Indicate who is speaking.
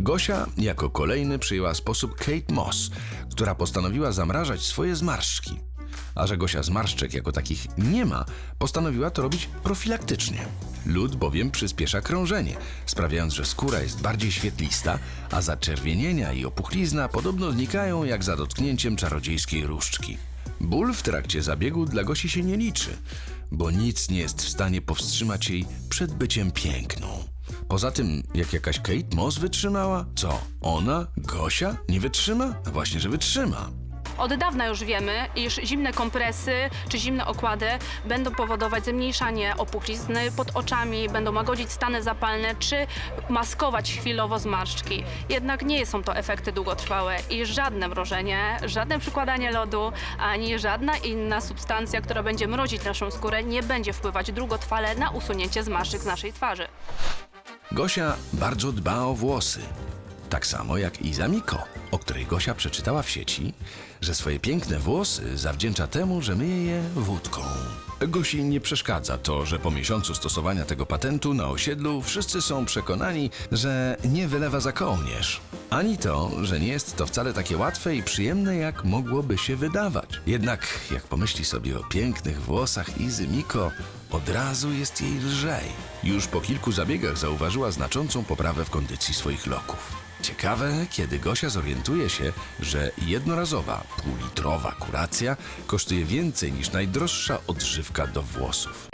Speaker 1: Gosia jako kolejny przyjęła sposób Kate Moss, która postanowiła zamrażać swoje zmarszczki. A że Gosia zmarszczek jako takich nie ma, postanowiła to robić profilaktycznie. Lód bowiem przyspiesza krążenie, sprawiając, że skóra jest bardziej świetlista, a zaczerwienienia i opuchlizna podobno znikają jak za dotknięciem czarodziejskiej różdżki. Ból w trakcie zabiegu dla Gosi się nie liczy, bo nic nie jest w stanie powstrzymać jej przed byciem piękną. Poza tym, jak jakaś Kate Moss wytrzymała, co? Ona, Gosia, nie wytrzyma? A właśnie, że wytrzyma.
Speaker 2: Od dawna już wiemy, iż zimne kompresy czy zimne okłady będą powodować zmniejszanie opuchlizny pod oczami, będą łagodzić stany zapalne czy maskować chwilowo zmarszczki. Jednak nie są to efekty długotrwałe i żadne mrożenie, żadne przykładanie lodu, ani żadna inna substancja, która będzie mrozić naszą skórę, nie będzie wpływać długotrwale na usunięcie zmarszczek z naszej twarzy.
Speaker 1: Gosia bardzo dba o włosy. Tak samo jak Iza Miko, o której Gosia przeczytała w sieci, że swoje piękne włosy zawdzięcza temu, że myje je wódką. Gosi nie przeszkadza to, że po miesiącu stosowania tego patentu na osiedlu wszyscy są przekonani, że nie wylewa za kołnierz. Ani to, że nie jest to wcale takie łatwe i przyjemne, jak mogłoby się wydawać. Jednak jak pomyśli sobie o pięknych włosach Izy Miko, od razu jest jej lżej. Już po kilku zabiegach zauważyła znaczącą poprawę w kondycji swoich loków. Ciekawe, kiedy Gosia zorientuje się, że jednorazowa, półlitrowa kuracja kosztuje więcej niż najdroższa odżywka do włosów.